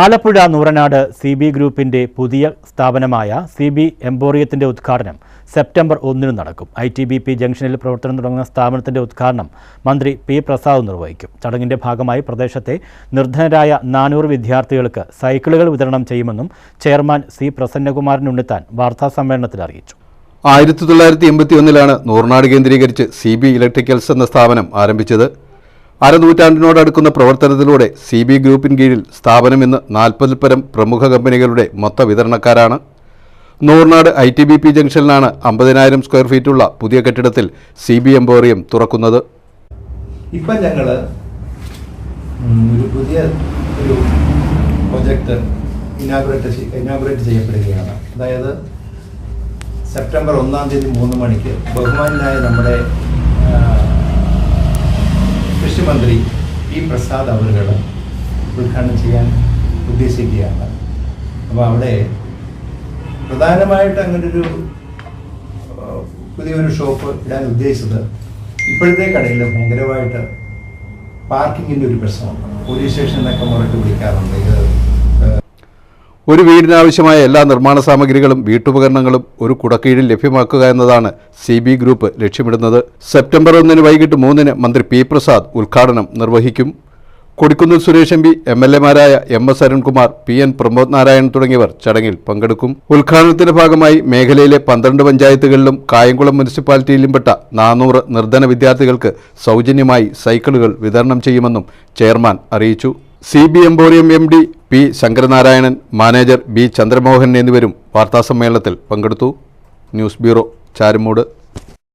Alappuzha Nooranad C B ഗ്രൂപ്പിന്റെ പുതിയ സ്ഥാപനമായ സി ബി എംബോറിയത്തിന്റെ ഉദ്ഘാടനം സെപ്റ്റംബർ ഒന്നിന് നടക്കും. ഐ ടി ബി പി ജംഗ്ഷനിൽ പ്രവർത്തനം തുടങ്ങുന്ന സ്ഥാപനത്തിന്റെ ഉദ്ഘാടനം മന്ത്രി പി പ്രസാദ് നിർവഹിക്കും. ചടങ്ങിന്റെ ഭാഗമായി പ്രദേശത്തെ നിർധനരായ നാനൂറ് വിദ്യാർത്ഥികൾക്ക് സൈക്കിളുകൾ വിതരണം ചെയ്യുമെന്നും ചെയർമാൻ സി പ്രസന്നകുമാരൻ ഉണ്ണിത്താൻ വാർത്താസമ്മേളനത്തിൽ അറിയിച്ചു. ആയിരത്തി തൊള്ളായിരത്തി എൺപത്തി ഒന്നിലാണ് നൂർനാട് കേന്ദ്രീകരിച്ച് സി ബി ഇലക്ട്രിക്കൽസ് എന്ന സ്ഥാപനം ആരംഭിച്ചത്. അരനൂറ്റാണ്ടിനോടടുക്കുന്ന പ്രവർത്തനത്തിലൂടെ സി ബി ഗ്രൂപ്പിന് കീഴിൽ സ്ഥാപനം ഇന്ന് നാൽപ്പതിൽ പരം പ്രമുഖ കമ്പനികളുടെ മൊത്ത വിതരണക്കാരാണ്. Noornad I T B P ജംഗ്ഷനിലാണ് അമ്പതിനായിരം സ്ക്വയർ ഫീറ്റുള്ള പുതിയ കെട്ടിടത്തിൽ സി ബി എംപോറിയം തുറക്കുന്നത്. ഇപ്പം ഞങ്ങൾ ഒരു പുതിയ ഒരു പ്രൊജക്റ്റ് ഇനാഗുറേറ്റ് ഇനാഗുറേറ്റ് ചെയ്യപ്പെടുകയാണ്. അതായത് സെപ്റ്റംബർ ഒന്നാം തീയതി മൂന്ന് മണിക്ക് ബഹുമാനായ നമ്മുടെ കൃഷിമന്ത്രി പി പ്രസാദ് അവറുകൾ ഉദ്ഘാടനം ചെയ്യാൻ ഉദ്ദേശിക്കുകയാണ്. അപ്പോൾ അവിടെ പ്രധാനമായിട്ട് അങ്ങനൊരു പുതിയൊരു ഷോപ്പ് ഇടാൻ ഉദ്ദേശിച്ചത് ഇപ്പോഴത്തെ കടയിൽ ഭയങ്കരമായിട്ട് പാർക്കിങ്ങിന്റെ ഒരു പ്രശ്നമുണ്ട് പോലീസ് സ്റ്റേഷനിലൊക്കെ മുറട്ട് വിളിക്കാറുണ്ട് ഇത് ഒരു വീടിനാവശ്യമായ എല്ലാ നിർമ്മാണ സാമഗ്രികളും വീട്ടുപകരണങ്ങളും ഒരു കുടക്കീഴിൽ ലഭ്യമാക്കുക എന്നതാണ് സി ബി ഗ്രൂപ്പ് ലക്ഷ്യമിടുന്നത്. സെപ്റ്റംബർ ഒന്നിന് വൈകിട്ട് മൂന്നിന് മന്ത്രി പി പ്രസാദ് ഉദ്ഘാടനം നിർവഹിക്കും. Kodikunnil Suresh M P M L എമാരായ M S Arunkumar P N Pramod Narayan തുടങ്ങിയവർ ചടങ്ങിൽ പങ്കെടുക്കും. ഉദ്ഘാടനത്തിന്റെ ഭാഗമായി മേഖലയിലെ പന്ത്രണ്ട് പഞ്ചായത്തുകളിലും കായംകുളം മുനിസിപ്പാലിറ്റിയിലും പെട്ട നാനൂറ് നിർധന വിദ്യാർത്ഥികൾക്ക് സൗജന്യമായി സൈക്കിളുകൾ വിതരണം ചെയ്യുമെന്നും ചെയർമാൻ അറിയിച്ചു. C B emporium M D P Sankaranarayanan manager B Chandramohan എന്നിവരും വാർത്താസമ്മേളനത്തിൽ പങ്കെടുത്തു. News bureau Charummood.